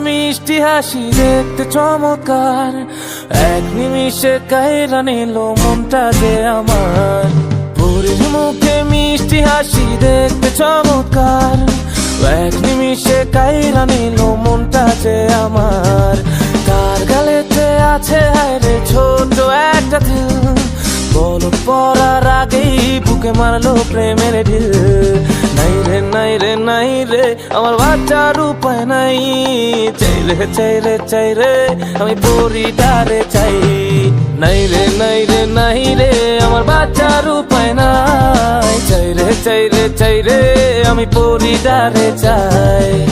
মিষ্টি হাসি দেখতে চমৎকার। এক নিমিষে কাইরা নিল মনটা যে আমার। পরীর মুখে মিষ্টি হাসি দেখতে চমৎকার। এক নিমিষে কাইরা নিল মনটা যে আমার। কার গালেতে আছে হায়রে ছোট একটা দিল? বল পড়ার আগেই বুকে মারলো প্রেমের ঢিল। নাই রে, আমার বাঁচার উপায় নাই। চাই রে চাই রে চাই রে, আমি পরিটারে চাই। নাই রে নাই রে নাই রে, আমার বাঁচার উপায় নাই। চাই রে চাই রে চাই রে, আমি পরিটারে চাই।